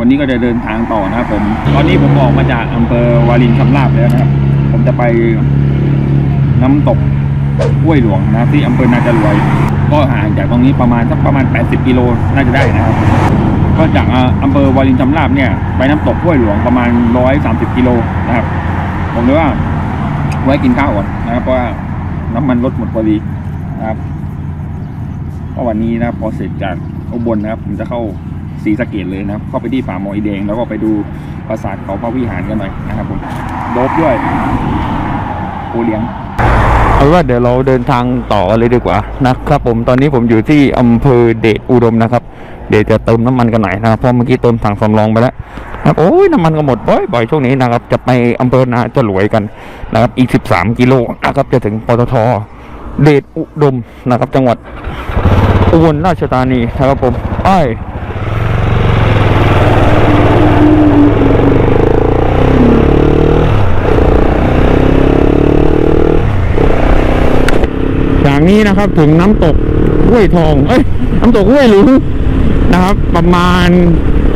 วันนี้ก็จะเดินทางต่อนะครับผม ตอนนี้ผมออกมาจากอำเภอวารินชำราบแล้วนะครับ ผมจะไปน้ำตกห้วยหลวงนะครับ ที่อำเภอนาจรวย ก็ห่างจากตรงนี้ประมาณสักประมาณ 80 กิโลน่าจะได้นะครับ ก็จากอำเภอวารินชำราบเนี่ยไปน้ำตกห้วยหลวงประมาณ 130 กิโลนะครับ ผมเลยว่าไว้กินข้าวก่อนนะครับเพราะว่าน้ำมันลดหมดพอดีนะครับก็วันนี้นะพอเสร็จจากอุบลนะครับ ผมจะเข้า ศรีสะเกดเลยนะครับ เข้าไปที่ป่าหมอยแดง แล้วก็ไปดูปราสาทเขาพระวิหารกันหน่อยนะครับผมโดบด้วยโอเลี้ยงเอาว่าเดี๋ยวเราเดินทางต่อเลยดีกว่านะครับ ผมตอนนี้ผมอยู่ที่อำเภอเดชอุดมนะครับ เดี๋ยวจะเติมน้ำมันกันหน่อยนะครับเพราะเมื่อกี้เติมถังสำรองไปแล้วนะครับโอ้ยน้ำมันก็หมดบ่อยๆช่วงนี้นะครับ จะไปอำเภอนาจะหลวยกันนะครับ อีก 13 กิโลนะครับจะถึงปตทเดชอุดมนะครับ จังหวัดอุบลราชธานีนะครับผมไอ้าย จาก นี้นะครับ ถึงน้ำตกห้วยทอง เอ้ย น้ำตกห้วยหลุงนะครับ ประมาณ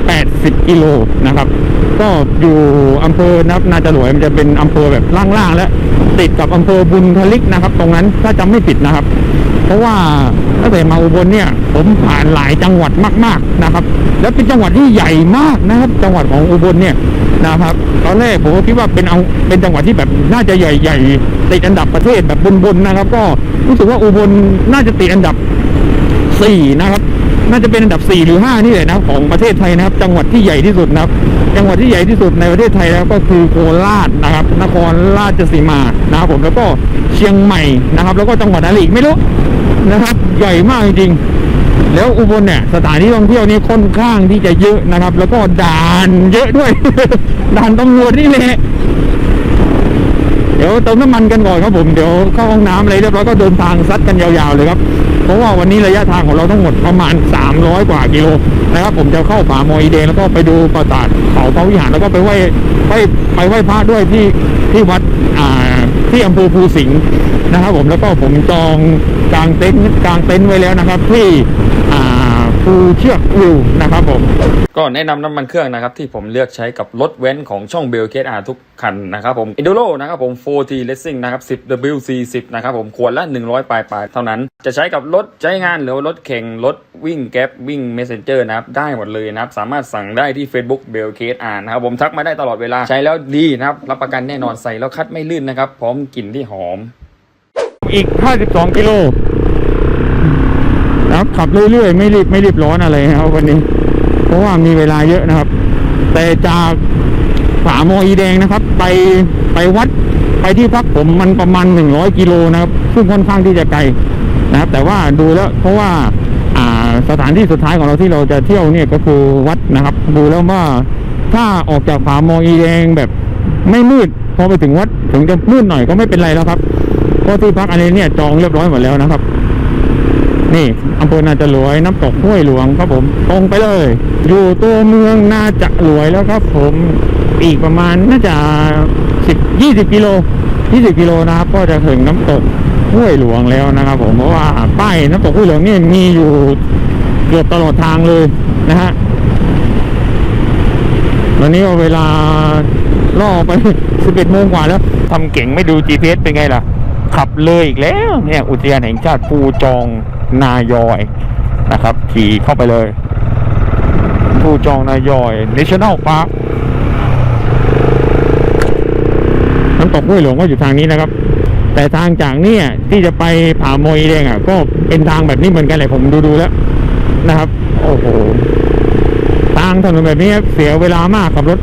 80กิโลนะครับ ก็อยู่อำเภอนับนาจะหลวยมันจะเป็นอำเภอแบบล่างๆและติดกับอำเภอบุญทลิกนะครับ ตรงนั้นถ้าจำไม่ผิดนะครับ เพราะว่าตั้งแต่มาอุบลเนี่ย ผมผ่านหลายจังหวัดมาก ๆนะครับ แล้วเป็นจังหวัดที่ใหญ่มากนะครับ จังหวัดของอุบลเนี่ยนะครับ ตอนแรกผมก็คิดว่าเป็นเอาเป็นจังหวัดที่แบบน่าจะใหญ่ๆติดอันดับประเทศแบบบนๆนะครับ ก็รู้สึกว่าอุบลน่าจะติดอันดับสี่นะครับ น่าจะเป็นอันดับสี่หรือห้านี่แหละนะของประเทศไทยนะครับ จังหวัดที่ใหญ่ที่สุดนะครับ จังหวัดที่ใหญ่ที่สุดในประเทศไทยนะครับก็คือโคราชนะครับ นครราชสีมานะครับผมแล้วก็เชียงใหม่นะครับ แล้วก็จังหวัดอะไรอีกไม่รู้นะครับ ใหญ่มากจริงๆแล้วอุบลเนี่ยสถานที่ท่องเที่ยวนี่ค่อนข้างที่จะเยอะนะครับ แล้วก็ด่านเยอะด้วย ด่านตำรวจนี่แหละเดี๋ยวเติมน้ำมันกันก่อนครับผมเดี๋ยวเข้าห้องน้ำอะไรเรียบร้อยก็เดินทางซัดกันยาวๆเลยครับ เพราะว่าวันนี้ระยะทางของเราทั้งหมดประมาณ 300 กว่ากิโล นะครับ ผมจะเข้าป่ามอยเดงแล้วก็ไปดูปราสาทเขาพระวิหารแล้วก็ไปไหว้ไปไปไหว้พระด้วยที่ที่วัดอ่าที่อำเภอภูสิงห์นะครับ ผมแล้วก็ผมจองกลางเต็นท์กลางเต็นท์ไว้แล้วนะครับ ที่อ่า ภูเชือกวิวนะครับผมก็แนะนำน้ำมันเครื่องนะครับ ที่ผมเลือกใช้กับรถเว้นของช่องเบลเคสอาทุกคันนะครับผม Enduro นะครับผม 4T Racing นะครับ 10 WC10 นะครับผมขวดละ 100 ปลายปลายๆเท่านั้น จะใช้กับรถใช้งานหรือว่ารถแข่งรถวิ่งแก๊ปวิ่ง Messenger นะครับ ได้หมดเลยนะครับ สามารถสั่งได้ที่ Facebook b e l c a s e R นะครับผมทักมาได้ตลอดเวลาใช้แล้วดีนะครับ รับประกันแน่นอนใส่แล้วคัดไม่ลื่นนะครับพร้อมกลิ่นที่หอม อีก 52 กิโลนะ ครับ ขับเรื่อยๆ ไม่รีบไม่รีบร้อนอะไรนะครับวันนี้ เพราะว่ามีเวลาเยอะนะครับ แต่จากผาโมอีแดงนะครับ ไปไปวัดไปที่พักผมมันประมาณ100กิโลนะครับ ซึ่งค่อนข้างที่จะไกลนะครับ แต่ว่าดูแล้วเพราะว่าอ่าสถานที่สุดท้ายของเราที่เราจะเที่ยวเนี่ยก็คือวัดนะครับ ดูแล้วว่าถ้าออกจากผาโมอีแดงแบบไม่มืดพอไปถึงวัดถึงจะมืดหน่อยก็ไม่เป็นไรแล้วครับเพราะที่พักอันนี้เนี่ยจองเรียบร้อยหมดแล้วนะครับ นี่อำเภอนาจะหลวยน้ำตกห้วยหลวงครับผมตรงไปเลย อยู่ตัวเมืองนาจะหลวยแล้วครับ ผมอีกประมาณน่าจะสิบยี่สิบกิโลยี่สิบกิโลนะครับ ก็จะถึงน้ำตกห้วยหลวงแล้วนะครับ ผมเพราะว่าป้ายน้ำตกห้วยหลวงนี่มีอยู่เกือบตลอดทางเลยนะฮะวันนี้เอาเวลาล่อไป11โมงกว่าแล้วทำเก่งไม่ดู GPS เป็นไงล่ะ ขับเลยอีกแล้ว เนี่ย อุทยานแห่งชาติภูจอง นายอยนะครับ ขี่เข้าไปเลยภูจองนายอย National Park น้ำตกห้วยหลวงก็อยู่ทางนี้นะครับ แต่ทางจากเนี่ยที่จะไปผาโมยเองอะ ก็เป็นทางแบบนี้เหมือนกันเลยผมดูดูแล้วนะครับ โอ้โหทางถนนแบบนี้เสียเวลามากขับรถ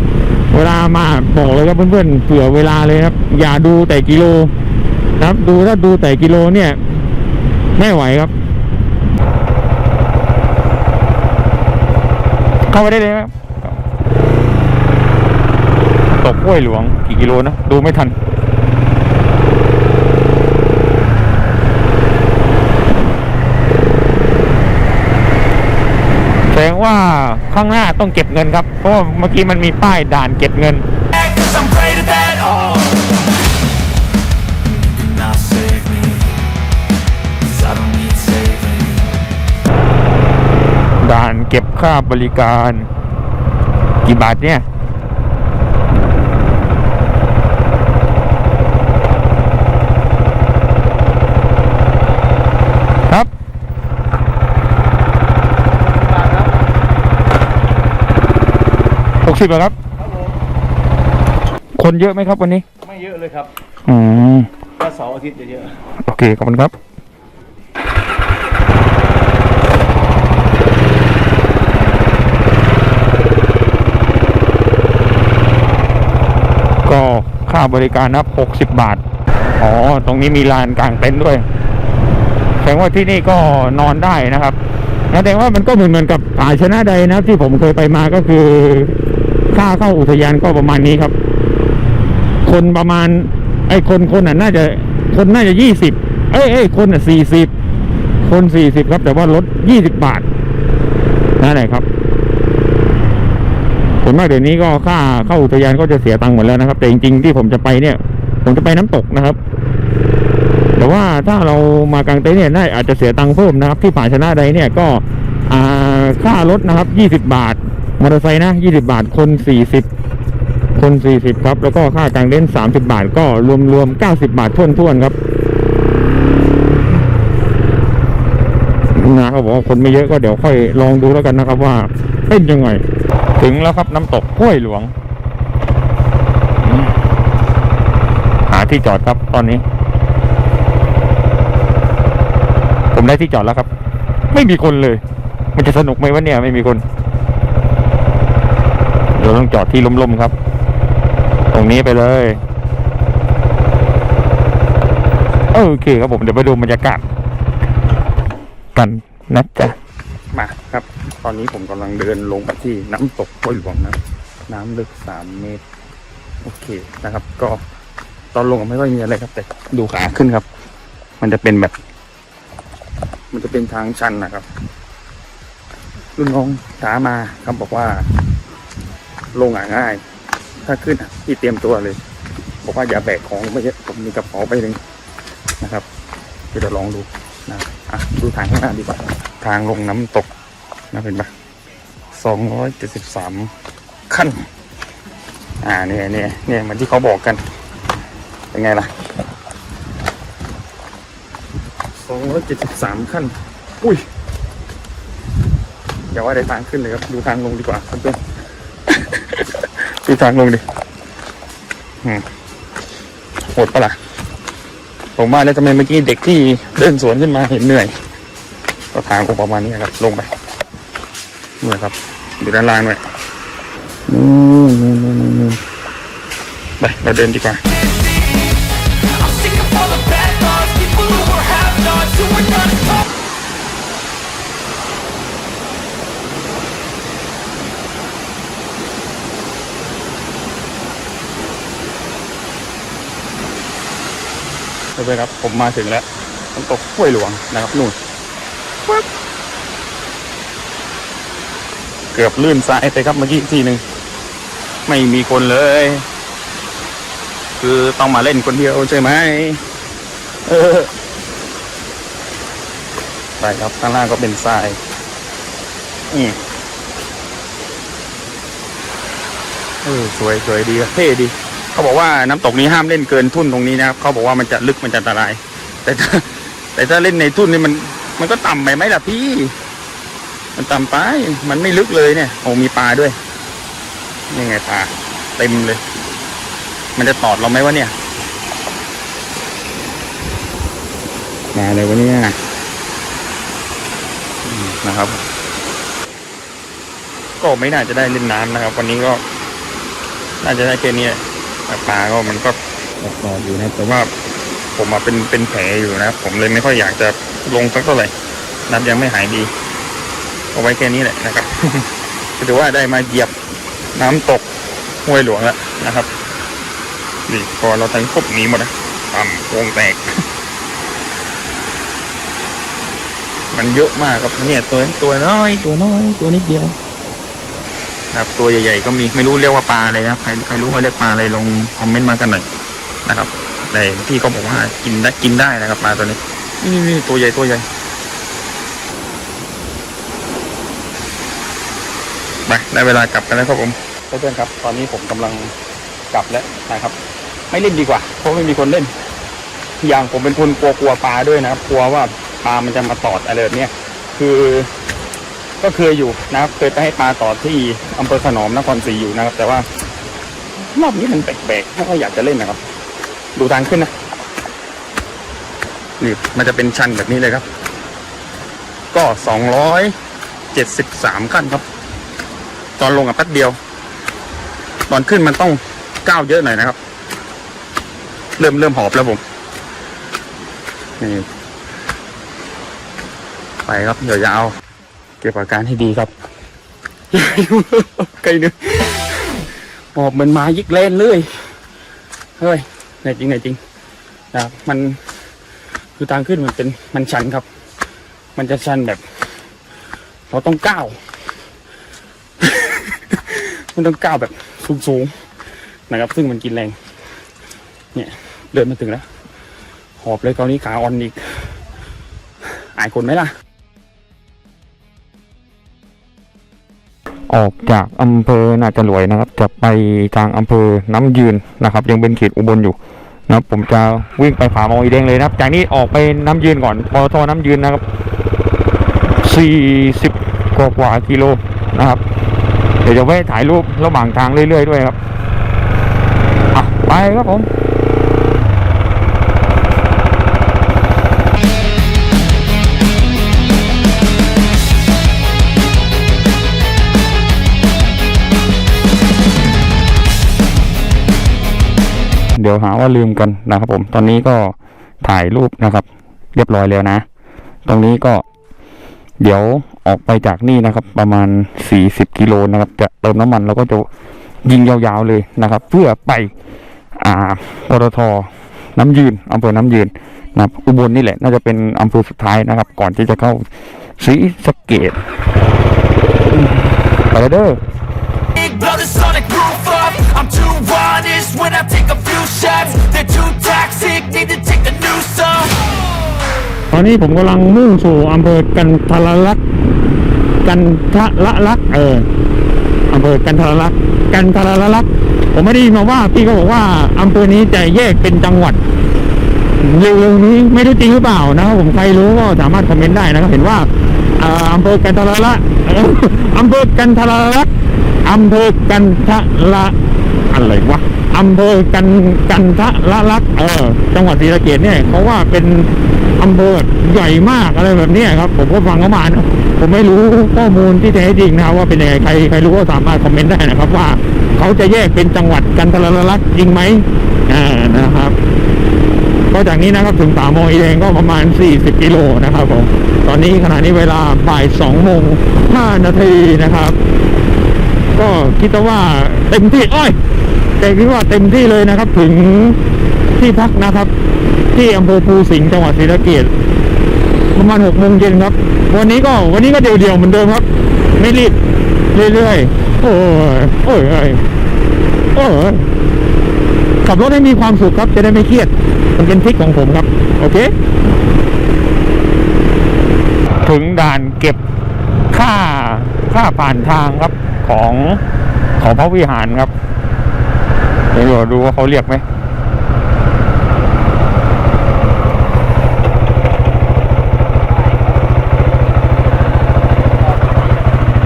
เวลามาบอกเลยครับเพื่อนๆเผื่อเวลาเลยครับ อย่าดูแต่กิโลนะครับ ดูถ้าดูแต่กิโลเนี่ย ไม่ไหวครับ เข้าไปได้เลยครับตกห้วยหลวงกี่กิโลนะ ดูไม่ทัน แสดงว่าข้างหน้าต้องเก็บเงินครับ เพราะเมื่อกี้มันมีป้ายด่านเก็บเงิน เก็บค่าบริการ กี่บาทเนี่ยครับหกสิบครับ คนเยอะไหมครับวันนี้ ไม่เยอะเลยครับ อืมถ้าเสาร์อาทิตย์จะเยอะ โอเค ขอบคุณครับ ก็ค่า บริการนับ60 บาท อ๋อ ตรงนี้มีลานกลางเต็นท์ด้วย แสดงว่าที่นี่ก็นอนได้นะครับแสดงว่ามันก็เหมือนเหมือนกับผาชนะใดนะครับ ที่ผมเคยไปมาก็คือค่าเข้าอุทยานก็ประมาณนี้ครับ คนประมาณ ไอ้คนคนอะน่าจะคนน่าจะยี่สิบเอ้ยเอ้ยคนอะสี่สิบคนสี่สิบครับ แต่ว่าลดยี่สิบบาทนั่นแหละครับ ส่วนมากเดี๋ยวนี้ก็ค่าเข้าอุทยานก็จะเสียตังค์หมดแล้วนะครับ แต่จริงๆที่ผมจะไปเนี่ย ผมจะไปน้ำตกนะครับ แต่ว่าถ้าเรามากลางเต็นท์เนี่ยน่าอาจจะเสียตังค์เพิ่มนะครับ ที่ป่าชนะใดเนี่ยก็ค่ารถนะครับยี่สิบบาทมอเตอร์ไซค์นะยี่สิบาทคนสี่สิบคนสี่สิบครับ แล้วก็ค่ากลางเล่นสามสิบาท ก็รวมรวมเก้าสิบาททวนทวนๆครับนะเขาบอกว่าคนไม่เยอะก็เดี๋ยวค่อยลองดูแล้วกันนะครับว่าเป็นยังไง ถึงแล้วครับน้ำตกห้วยหลวง หาที่จอดครับตอนนี้ ผมได้ที่จอดแล้วครับ ไม่มีคนเลย มันจะสนุกไหมวะเนี่ย ไม่มีคนเดี๋ยวต้องจอดที่ล้มๆครับ ตรงนี้ไปเลย โอเคครับผมเดี๋ยวไปดูบรรยากาศกันนะจ๊ะ ตอนนี้ผมกำลังเดินลงไปที่น้ำตกห้วยหลวงนะ น้ำลึกสามเมตร โอเคนะครับ ก็ตอนลงไม่ค่อยมีอะไรครับ แต่ดูขาขึ้นครับ มันจะเป็นแบบ มันจะเป็นทางชันนะครับรุ่นน้องท้ามาครับบอกว่า ลงอะง่าย ถ้าขึ้นอะพี่เตรียมตัวเลยบอกว่าอย่าแบกของไม่เยอะผมมีกระเป๋าไปหนึ่งนะครับเดี๋ยวจะลองดูนะอะดูทางข้างหน้าดีกว่า ทางลงน้ำตก นะเห็นปะสองร้อยเจ็ดสิบสามขั้น อ่าเนี่ยเนี่ยเนี่ยเหมือนที่เขาบอกกัน เป็นไงล่ะสองร้อยเจ็ดสิบสามขั้น อุ้ยอย่าว่าได้ทางขึ้นเลยครับ ดูทางลงดีกว่าเพื่อนดูทางลงดิอืมโหดปะล่ะ ผมว่าแล้วทำไมเมื่อกี้เด็กที่เดินสวนขึ้นมาเห็นเหนื่อย ก็ทางคงประมาณนี้ครับ ลงไป นี่นครับอยู่ด้านล่างด้วยนู่นนู่นนู่นนู่นไปเราเดินดีกว่า I'm sick of all the bad thoughts People who are have-nots Who are not as tough เพื่อนๆครับผมมาถึงแล้วน้ำตกห้วยหลวงนะครับนู่นปึ๊บ เกือบลื่นซ้ายไปครับเมื่อกี้อีกทีหนึ่งไม่มีคนเลย คือต้องมาเล่นคนเดียวใช่ไหมเออไปครับข้างล่างก็เป็นทรายอืมเออสวยสวยดีเท่ดี เขาบอกว่าน้ำตกนี้ห้ามเล่นเกินทุ่นตรงนี้นะครับ เขาบอกว่ามันจะลึกมันจะอันตราย แต่แต่ถ้าเล่นในทุ่นนี่มัน มันก็ต่ำไปไหมล่ะพี่ มันต่ำไปมันไม่ลึกเลยเนี่ยโอ้มีปลาด้วยนี่ไงปลาเต็มเลย มันจะตอดเราไหมวะเนี่ยมาเลยวะเนี่ยนะครับ ก็ไม่น่าจะได้เล่นน้ำนะครับ วันนี้ก็ น่าจะได้แค่นี้ปลาก็มันก็ตอดอยู่นะแต่ว่าผมมาเป็นเป็นแผลอยู่นะผมเลยไม่ค่อยอยากจะลงสักเท่าไหร่นับยังไม่หายดี เอาไว้แค่นี้แหละนะครับถือว่าได้มาเหยียบน้ำตกห้วยหลวงแล้วนะครับนี่พอเราทั้งครบหนี้หมดนะต่ำวงแตก มันเยอะมากครับเนี่ยตัวตัวน้อย ตัวน้อย ตัวนิดเดียวครับตัวใหญ่ๆก็มีไม่รู้เรียกว่าปลาอะไรนะใครใครรู้ว่าเรียกปลาอะไรลงคอมเมนต์มากันหน่อยนะครับแต่พี่เขาบอกว่ากินได้กินได้นะครับปลาตัวนี้นี่ตัวใหญ่ตัวใหญ่ ไปได้เวลากลับกันแล้วครับผมเพื่อนๆครับ ตอนนี้ผมกำลังกลับแล้วนะครับ ไม่เล่นดีกว่า เพราะไม่มีคนเล่น อย่างผมเป็นคนกลัวกลัวปลาด้วยนะครับกลัวว่าปลามันจะมาตอดอะไรแบบเนี้ยคือก็เคยอยู่นะครับ เคยไปให้ปลาตอดที่อำเภอขนอมนครศรีอยู่นะครับ แต่ว่ารอบนี้มันแปลกๆไม่ค่อยอยากจะเล่นนะครับ ดูทางขึ้นนะนี่มันจะเป็นชันแบบนี้เลยครับ ก็สองร้อยเจ็ดสิบสามขั้นครับ ตอนลงอะแป๊บเดียว ตอนขึ้นมันต้องก้าวเยอะหน่อยนะครับ เริ่มเริ่มหอบแล้วผมนี่ไปครับเดี๋ยวยาวเก็บอาการให้ดีครับไกลนึงหอบเหมันมายิกเล่นเลยเฮ้ยไหนจริงไหนจริงนะครับมันคือทางขึ้นมันเป็นมันชันครับ มันจะชันแบบ เราต้องก้าว มันต้องก้าวแบบสูงๆนะครับ ซึ่งมันกินแรง เนี่ยเดินมาถึงแล้ว หอบเลยคราวนี้ขาอ่อนอีก อายคนไหมล่ะ ออกจากอำเภอนาจรวยนะครับ จะไปทางอำเภอน้ำยืนนะครับ ยังเป็นเขตอุบลอยู่นะครับผมจะวิ่งไปผามออีแดงเลยนะครับ จากนี้ออกไปน้ำยืนก่อนปตทน้ำยืนนะครับ 40 กว่ากว่ากิโลนะครับ เดี๋ยวจะแวะถ่ายรูประหว่างทางเรื่อยๆด้วยครับไปครับผมเดี๋ยวหาว่าลืมกันนะครับผม ตอนนี้ก็ถ่ายรูปนะครับ เรียบร้อยแล้วนะ ตรงนี้ก็ เดี๋ยวออกไปจากนี่นะครับ ประมาณ 40 กิโลนะครับ จะเติมน้ำมันแล้วก็จะยิงยาวๆเลยนะครับ เพื่อไปอ่าปตทน้ำยืนอำเภอน้ำยืนนะครับอุบลนี่แหละน่าจะเป็นอำเภอสุดท้ายนะครับ ก่อนที่จะเข้าศรีสะเกดไปแล้วเด้อ Big blow the sonic roof up I'm too honest when I take a few shots They're too toxic, need to take อนนี้ผมกำลังมุ่งสู่อำเภอกันทรลักษ์กันทะละลักษ์เอออำเภอกันทรลักษ์กันทรละลักษ์ผมไม่ได้ยินมาว่าพี่ก็บอกว่าอำเภอนี้จะแยกเป็นจังหวัดเร็วๆนี้ไม่รู้จริงหรือเปล่านะครับผมใครรู้ก็สามารถคอมเมนต์ได้นะครับเห็นว่าอ่าอำเภอกันทรลักออำเภอกันทรลักษ์อำเภอกันทะละอะไรวะ อำเภอกันกันทละลักเออจังหวัดศรีสะเกษเนี่ยเขาว่าเป็นอำเภอใหญ่มากอะไรแบบนี้ครับ ผมก็ฟังเขามานะผมไม่รู้ข้อมูลที่แท้จริงนะว่าเป็นยังไงใครใครรู้ก็สามารถคอมเมนต์ได้นะครับ ว่าเขาจะแยกเป็นจังหวัดกันทรลักจริงไหมอ่านะครับก็จากนี้นะครับถึงป่าโมงอีแดงก็ประมาณ 40 กิโลนะครับผมตอนนี้ขณะนี้เวลาบ่าย2โมง5นาทีนะครับ ก็คิดว่าเต็มที่อ้อย แต่คิดว่าเต็มที่เลยนะครับ ถึงที่พักนะครับ ที่อำเภอภูสิงห์จังหวัดศรีสะเกษประมาณหกโมงเย็นครับ วันนี้ก็วันนี้ก็เดี่ยวๆเหมือนเดิมครับ ไม่รีบเรื่อยๆโอ้ยโอ้ยโอ้ยขับรถให้มีความสุขครับ จะได้ไม่เครียด มันเป็นทริคของผมครับ โอเค ถึงด่านเก็บค่าค่าผ่านทางครับของของพระวิหารครับ เดี๋ยวดูว่าเขาเรียกไหม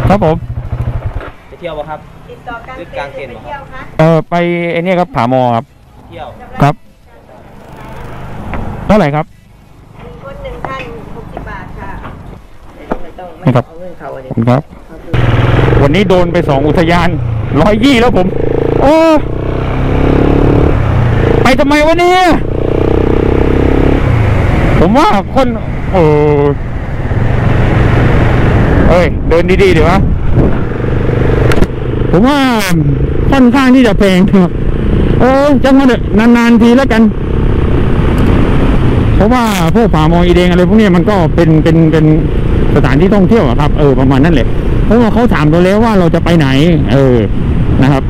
ครับผมไปเที่ยวป่ะครับ ติดต่อกันหรือกลางเต็นท์เหรอไปเที่ยวคะเออไปไอ้เนี่ยครับผามอครับ เที่ยว ครับ เท่าไหร่ครับ หนึ่งคนหนึ่งท่านหกสิบบาทค่ะไม่ต้องไม่นี่ครับเอาเงินเขาเลยขอบคุณครับ วันนี้โดนไปสองอุทยานร้อยยี่แล้วผม โอ้ ไปทำไมวะเนี่ย ผมว่าคนโอ้เอ้ย เดินดีๆเดี๋ยวะผมว่าค่อนข้างที่จะแพงครับเออจังมาเถอะนานๆทีแล้วกัน เพราะว่าพวกป่ามองอีเดงอะไรพวกนี้มันก็เป็นเป็นเป็นสถานที่ท่องเที่ยวครับ เออประมาณนั้นแหละเพราะว่าเขาถามเราแล้วว่าเราจะไปไหน เออนะครับ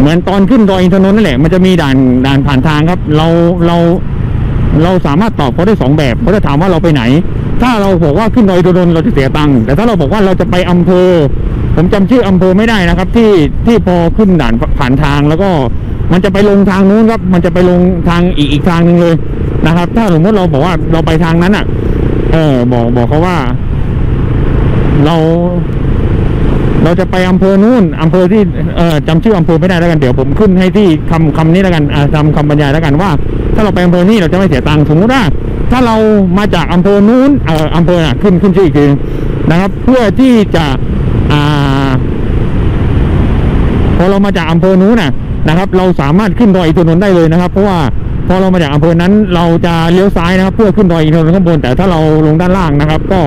เหมือนตอนขึ้นดอยอินทนนท์นั่นแหละ มันจะมีด่านด่านผ่านทางครับ เราเราเราสามารถตอบเขาได้สองแบบเขาจะถามว่าเราไปไหน ถ้าเราบอกว่าขึ้นดอยอินทนนท์เราจะเสียตังค์แต่ถ้าเราบอกว่าเราจะไปอำเภอ ผมจำชื่ออำเภอไม่ได้นะครับ ที่ที่พอขึ้นด่านผ่านทางแล้วก็มันจะไปลงทางนู้นครับ มันจะไปลงทางอีกอีกทางหนึ่งเลยนะครับ ถ้าสมมติเราบอกว่าเราไปทางนั้นอะ เออ บอกบอกเขาว่า เรา เราจะไปอำเภอนู้นอำเภอที่เอ่อจำชื่ออำเภอไม่ได้แล้วกันเดี๋ยวผมขึ้นให้ที่คำคำนี้แล้วกันอ่าจำคำบรรยายแล้วกันว่า ถ้าเราไปอำเภอนี้เราจะไม่เสียตังค์สมมติว่าถ้าเรามาจากอำเภอนู้นเอ่ออำเภอน่ะขึ้นขึ้นชื่ออีกทีนะครับ เพื่อที่จะอ่าพอเรามาจากอำเภอนู้นน่ะนะครับ เราสามารถขึ้นดอยอินทนนท์ได้เลยนะครับ เพราะว่าพอเรามาจากอำเภอนั้น เราจะเลี้ยวซ้ายนะครับ เพื่อขึ้นดอยอินทนนท์ข้างบนแต่ถ้าเราลงด้านล่างนะครับ ก็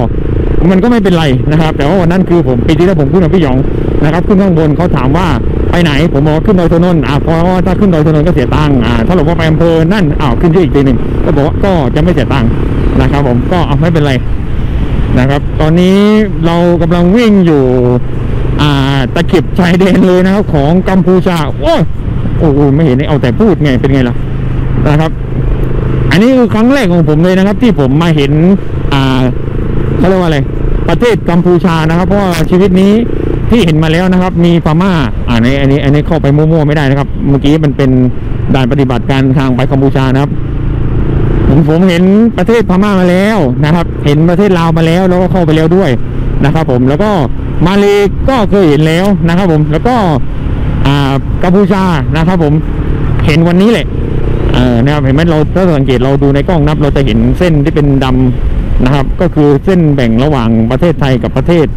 มันก็ไม่เป็นไรนะครับ แต่ว่าวันนั้นคือผมปีที่แล้วผมขึ้นกับพี่หยองนะครับขึ้นข้างบนเขาถามว่าไปไหน ผมบอกขึ้นดอยอินทนนอ่าเพราะว่าถ้าขึ้นดอยอินทนนก็เสียตังค์อ่าถ้าเราว่าไปอำเภอนั่นอ้าวขึ้นที่อีกทีหนึ่งก็บอกว่าก็จะไม่เสียตังค์นะครับ ผมก็เอาไม่เป็นไรนะครับ ตอนนี้เรากำลังวิ่งอยู่อ่าตะเข็บชายแดนเลยนะครับของกัมพูชาโอ้โอ้โหไม่เห็นเอาแต่พูดไงเป็นไงล่ะนะครับ อันนี้คือครั้งแรกของผมเลยนะครับ ที่ผมมาเห็นอ่า เขาเรียกว่าอะไรประเทศกัมพูชานะครับ เพราะชีวิตนี้ที่เห็นมาแล้วนะครับ มีพม่าอ่าในอันนี้อันนี้เข้าไปมั่วๆไม่ได้นะครับ เมื่อกี้มันเป็นด่านปฏิบัติการทางไปกัมพูชานะครับผมผมเห็นประเทศพม่ามาแล้วนะครับ เห็นประเทศลาวมาแล้วแล้วก็เข้าไปแล้วด้วยนะครับ ผมแล้วก็มาเลก็เคยเห็นแล้วนะครับ ผมแล้วก็อ่ากัมพูชานะครับ ผมเห็นวันนี้แหละเออนะครับเห็นไหมเราถ้าสังเกตเราดูในกล้องนับ เราจะเห็นเส้นที่เป็นดำ นะครับ ก็คือเส้นแบ่งระหว่างประเทศไทยกับประเทศ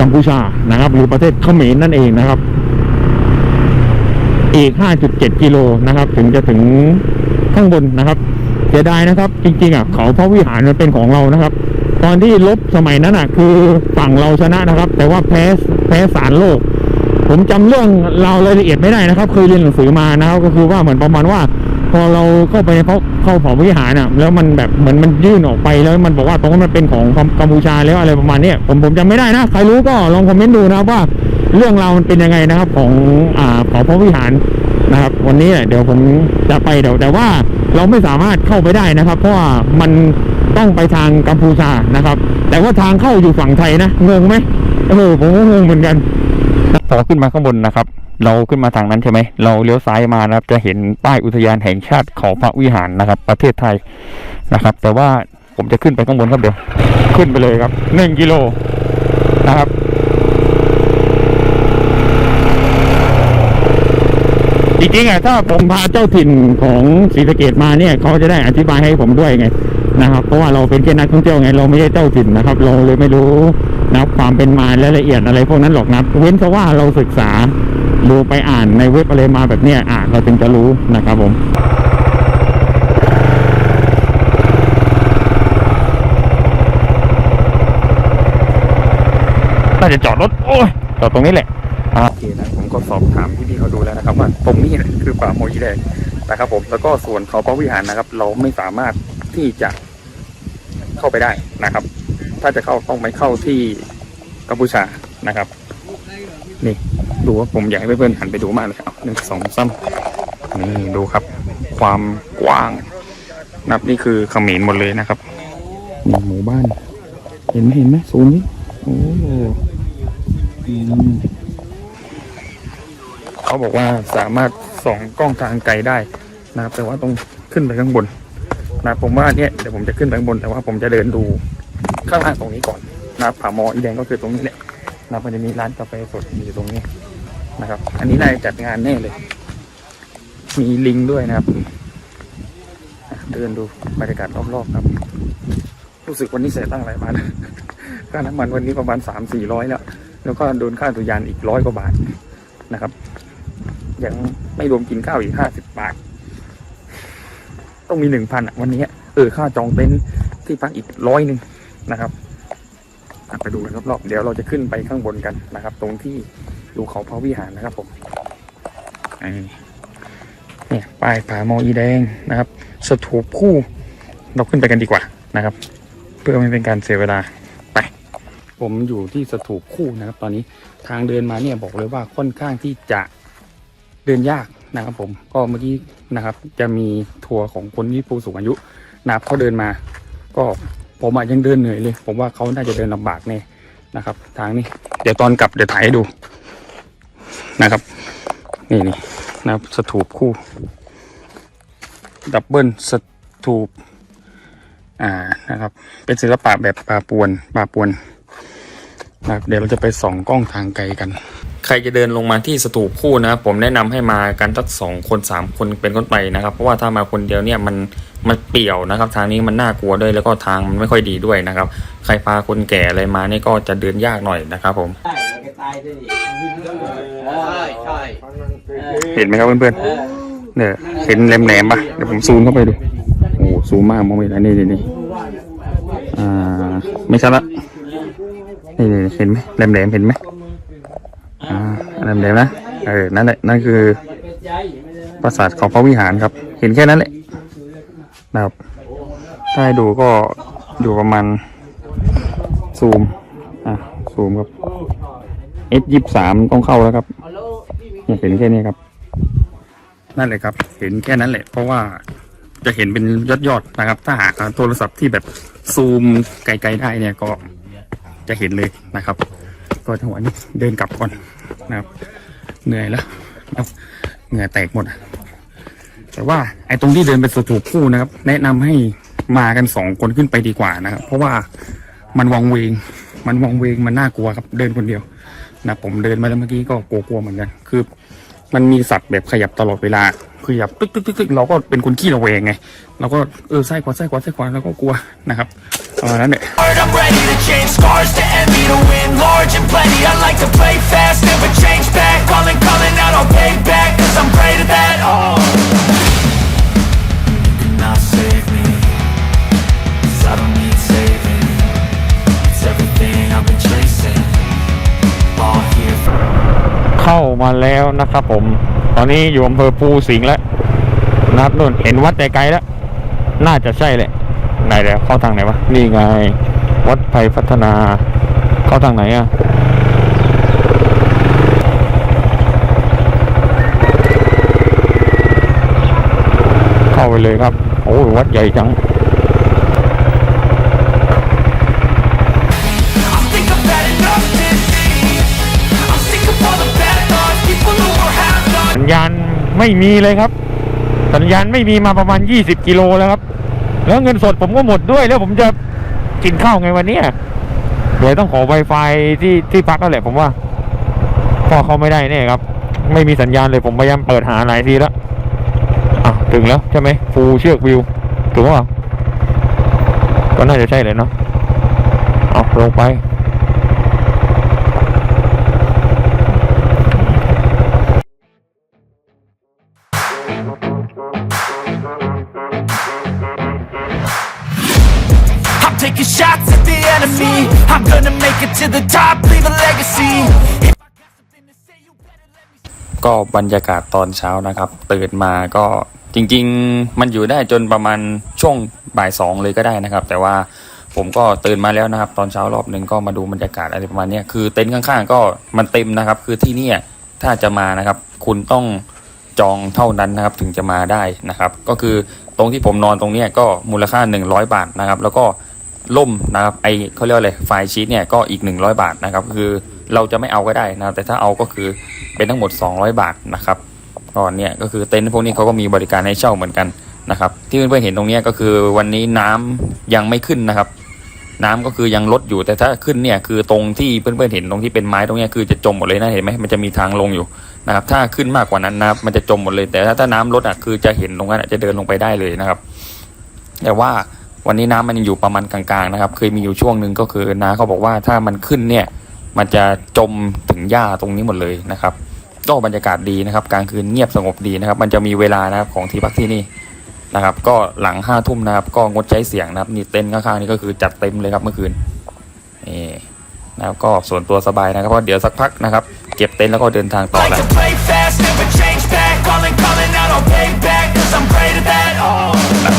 กัมพูชานะครับ หรือประเทศเขมรนั่นเองนะครับ อีก 5.7 กิโลนะครับ ถึงจะถึงข้างบนนะครับเสียดายนะครับ จริงๆอะเขาพระวิหารมันเป็นของเรานะครับ ตอนที่ลบสมัยนั้นอะ คือฝั่งเราชนะนะครับ แต่ว่าแพ้แพ้สารโลก ผมจำเรื่องราวรายละเอียดไม่ได้นะครับ เคยเรียนหนังสือมานะครับ ก็คือว่าเหมือนประมาณว่า พอเราเข้าไปในเขาเข้าเผาวิหารอะ แล้วมันแบบเหมือนมันยื่นออกไปแล้วมันบอกว่าตรงนั้นมันเป็นของกัมพูชาแล้วอะไรประมาณนี้ผมผมจำไม่ได้นะ ใครรู้ก็ลองคอมเมนต์ดูนะครับว่าเรื่องราวมันเป็นยังไงนะครับ ของอ่าเผาพระวิหารนะครับ วันนี้เดี๋ยวผมจะไปเดี๋ยวแต่ว่าเราไม่สามารถเข้าไปได้นะครับ เพราะว่ามันต้องไปทางกัมพูชานะครับ แต่ว่าทางเข้าอยู่ฝั่งไทยนะงงไหมเออผมก็งงเหมือนกันพอขึ้นมาข้างบนนะครับ เราขึ้นมาทางนั้นใช่ไหม เราเลี้ยวซ้ายมานะครับ จะเห็นป้ายอุทยานแห่งชาติเขาพระวิหารนะครับ ประเทศไทยนะครับ แต่ว่าผมจะขึ้นไปข้างบนครับเดี๋ยว ขึ้นไปเลยครับหนึ่งกิโลนะครับจริงๆอะถ้าผมพาเจ้าถิ่นของศรีสะเกดมาเนี่ยเขาจะได้อธิบายให้ผมด้วยไงนะครับ เพราะว่าเราเป็นแค่นักท่องเที่ยวไงเราไม่ใช่เจ้าถิ่นนะครับ เราเลยไม่รู้นะความเป็นมาและละเอียดอะไรพวกนั้นหรอกนะเว้นแต่ว่าเราศึกษา ดูไปอ่านในเว็บอะไรมาแบบเนี้ยอ่านเราถึงจะรู้นะครับผมน่าจะจอดรถ โอ้ยจอดตรงนี้แหละโอเคนะผมก็สอบถามพี่ๆเขาดูแล้วนะครับ ว่าตรงนี้แหละคือป่าโมยแดงนะครับ ผมแล้วก็ส่วนเขาพระวิหารนะครับ เราไม่สามารถที่จะเข้าไปได้นะครับ ถ้าจะเข้าต้องไปเข้าที่กัมพูชานะครับ นี่ ดูว่าผมอยากให้เพื่อนๆหันไปดูมากเลยเอาหนึ่งสองสามนี่ดูครับ ความกว้าง นับนี่คือเขมรหมดเลยนะครับนี่หมู่บ้าน เห็นไหมเห็นไหมสูงนี่โอ้อืมเขาบอกว่าสามารถส่องกล้องทางไกลได้นะครับแต่ว่าต้องขึ้นไปข้างบนนะครับผมว่าเนี่ยเดี๋ยวผมจะขึ้นไปข้างบนแต่ว่าผมจะเดินดูข้างล่างตรงนี้ก่อนนะครับผาหมออีแดงก็คือตรงนี้แหละนะครับมันจะมีร้านกาแฟสดอยู่ตรงนี้ นะครับ อันนี้นายจัดงานแน่เลย มีลิงด้วยนะครับ เดินดูบรรยากาศรอบๆครับ รู้สึกวันนี้เสียตั้งหลายบาทค่าน้ำมันวันนี้ประมาณสามสี่ร้อยแล้ว แล้วก็โดนค่าตุยานอีกร้อยกว่าบาทนะครับ ยังไม่รวมกินข้าวอีกห้าสิบบาท ต้องมีหนึ่งพันอะวันนี้เออค่าจองเต็นท์ที่พักอีกร้อยหนึ่งนะครับไปดูกันรอบๆเดี๋ยวเราจะขึ้นไปข้างบนกันนะครับ ตรงที่ ดูเขาพระวิหารนะครับผมเนี่ยป้ายผาหมอีแดงนะครับ สถูปคู่เราขึ้นไปกันดีกว่านะครับ เพื่อไม่เป็นการเสียเวลาไป ผมอยู่ที่สถูปคู่นะครับ ตอนนี้ทางเดินมาเนี่ยบอกเลยว่าค่อนข้างที่จะเดินยากนะครับ ผมก็เมื่อกี้นะครับ จะมีทัวร์ของคนที่ผู้สูงอายุนะครับเขาเดินมา ก็ผมอะยังเดินเหนื่อยเลย ผมว่าเขาน่าจะเดินลำบากแน่นะครับ ทางนี้ เดี๋ยวตอนกลับเดี๋ยวถ่ายให้ดู นะครับ นี่นี่นะครับสถูปคู่ ดับเบิลสถูปอ่านะครับ เป็นศิลปะแบบปลาปวนปลาปวนนะครับเดี๋ยวเราจะไปส่องกล้องทางไกลกัน ใครจะเดินลงมาที่สถูปคู่นะผมแนะนำให้มากันสักสองคนสามคนเป็นต้นไปนะครับ เพราะว่าถ้ามาคนเดียวเนี่ยมันมันเปี่ยวนะครับ ทางนี้มันน่ากลัวด้วยแล้วก็ทางมันไม่ค่อยดีด้วยนะครับ ใครพาคนแก่อะไรมานี่ก็จะเดินยากหน่อยนะครับผม ตายด้วยใช่ใช่เห็นไหมครับเพื่อนๆเนี่ยเห็นแหลมๆปะเดี๋ยวผมซูมเข้าไปดู โอ้โหซูมมากมองไม่เห็นนี่นี่นี่อ่าไม่ชัดละนี่นี่เห็นไหมแหลมๆเห็นไหมอ่าแหลมๆนะเออนั่นแหละนั่นคือปราสาทของพระวิหารครับ เห็นแค่นั้นแหละนะครับถ้าให้ดูก็อยู่ประมาณซูม อะ ซูมครับ S ยี่สามต้องเข้าแล้วครับเนี่ยเห็นแค่นี้ครับ นั่นเลยครับ เห็นแค่นั้นแหละ เพราะว่าจะเห็นเป็นยอดยอดๆนะครับ ถ้าหากโทรศัพท์ที่แบบซูมไกลๆได้เนี่ยก็จะเห็นเลยนะครับ ก็จังหวะนี้เดินกลับก่อนนะครับ เหนื่อยแล้วนะครับเหงื่อแตกหมดอะแต่ว่าไอ้ตรงที่เดินเป็นสถูปคู่นะครับ แนะนำให้มากันสองคนขึ้นไปดีกว่านะครับ เพราะว่ามันวังเวง มันวังเวงมันน่ากลัวครับ เดินคนเดียว นะผมเดินมาแล้วเมื่อกี้ก็กลัวๆเหมือนกันคือ มันมีสัตว์แบบขยับตลอดเวลาขยับตึกตึกตึกตึกเราก็เป็นคนขี้ระแวงไงเราก็เออไส้ขวาไส้ขวาไส้ขวาเราก็กลัวนะครับประมาณนั้นแหละ I'm ready to change scars เข้ามาแล้วนะครับผม ตอนนี้อยู่อำเภอภูสิงห์แล้วนับนู่นเห็นวัดแต่ไกลแล้ว น่าจะใช่แหละไหนเดี๋ยวเข้าทางไหนวะ นี่ไง วัดไผ่พัฒนา เข้าทางไหนอะเข้าไปเลยครับ โอ้วัดใหญ่จัง ไม่มีเลยครับ สัญญาณไม่มีมาประมาณ20กิโลแล้วครับ แล้วเงินสดผมก็หมดด้วย แล้วผมจะกินข้าวไงวันนี้เดี๋ยวต้องขอ Wi-Fi ที่ที่พักนั่นแหละผมว่าพอเขาไม่ได้แน่ครับ ไม่มีสัญญาณเลยผมพยายามเปิดหาหลายทีแล้วอะถึงแล้วใช่ไหมฟูเชือกวิวถูกปล่าก็น่าจะใช่เลยเนาะเอาลงไป the I'm gonna make it to the top, leave a legacy ก็บรรยากาศตอนเช้านะครับ ตื่นมาก็จริง ๆ มันอยู่ได้จนประมาณช่วงบ่ายสองเลยก็ได้นะครับ แต่ว่าผมก็ตื่นมาแล้วนะครับ ตอนเช้ารอบหนึ่งก็มาดูบรรยากาศอะไรประมาณนี้คือเต็นท์ข้างๆ ก็มันเต็มนะครับ คือที่นี่ถ้าจะมานะครับ คุณต้องจองเท่านั้นนะครับถึงจะมาได้นะครับ ก็คือตรงที่ผมนอนตรงนี้ก็มูลค่า 100 บาทนะครับ แล้วก็ ล่มนะครับไอเขาเรียกอะไรไฟล์ชีตเนี่ยก็อีก 100 บาทนะครับคือเราจะไม่เอาก็ได้นะแต่ถ้าเอาก็คือเป็นทั้งหมด 200 บาทนะครับก่อนเนี่ยก็คือเต็นท์พวกนี้เขาก็มีบริการให้เช่าเหมือนกันนะครับที่เพื่อนๆเห็นตรงนี้ก็คือวันนี้น้ำยังไม่ขึ้นนะครับ น้ำก็คือยังลดอยู่แต่ถ้าขึ้นเนี่ยคือตรงที่เพื่อนๆเห็นตรงที่เป็นไม้ตรงนี้คือจะจมหมดเลยนะเห็นไหมมันจะมีทางลงอยู่นะครับถ้าขึ้นมากกว่านั้นนะครับมันจะจมหมดเลย แต่ถ้าถ้าน้ำลดอะคือจะเห็นตรงนั้นจะเดินลงไปได้เลยนะครับ แต่ว่า วันนี้น้ำมันยังอยู่ประมาณกลางๆนะครับ เคยมีอยู่ช่วงหนึ่งก็คือน้าเขาบอกว่าถ้ามันขึ้นเนี่ย มันจะจมถึงหญ้าตรงนี้หมดเลยนะครับก็บรรยากาศดีนะครับกลางคืนเงียบสงบดีนะครับ มันจะมีเวลานะครับของที่พักที่นี่นะครับ ก็หลังห้าทุ่มนะครับ ก็งดใช้เสียงนะครับนี่เต็นท์ข้างๆนี่ก็คือจัดเต็มเลยครับเมื่อคืนนี่นะครับก็ส่วนตัวสบายนะครับเพราะเดี๋ยวสักพักนะครับ เก็บเต็นท์แล้วก็เดินทางต่อแล้ว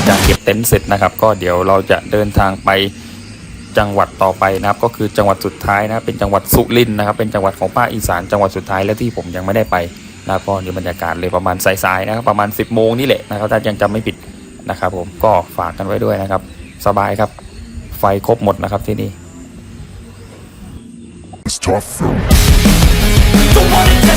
จากเก็บเต็นท์เสร็จนะครับ ก็เดี๋ยวเราจะเดินทางไปจังหวัดต่อไปนะครับ ก็คือจังหวัดสุดท้ายนะเป็นจังหวัดสุรินทร์นะครับ เป็นจังหวัดของภาคอีสานจังหวัดสุดท้ายและที่ผมยังไม่ได้ไปนะครับก็เดี๋ยวบรรยากาศเลยประมาณสายๆนะครับประมาณ 10บโมงนี่แหละนะครับถ้ายังจำไม่ผิดนะครับ ผมก็ฝากกันไว้ด้วยนะครับ สบายครับ ไฟครบหมดนะครับที่นี่ Don't wanna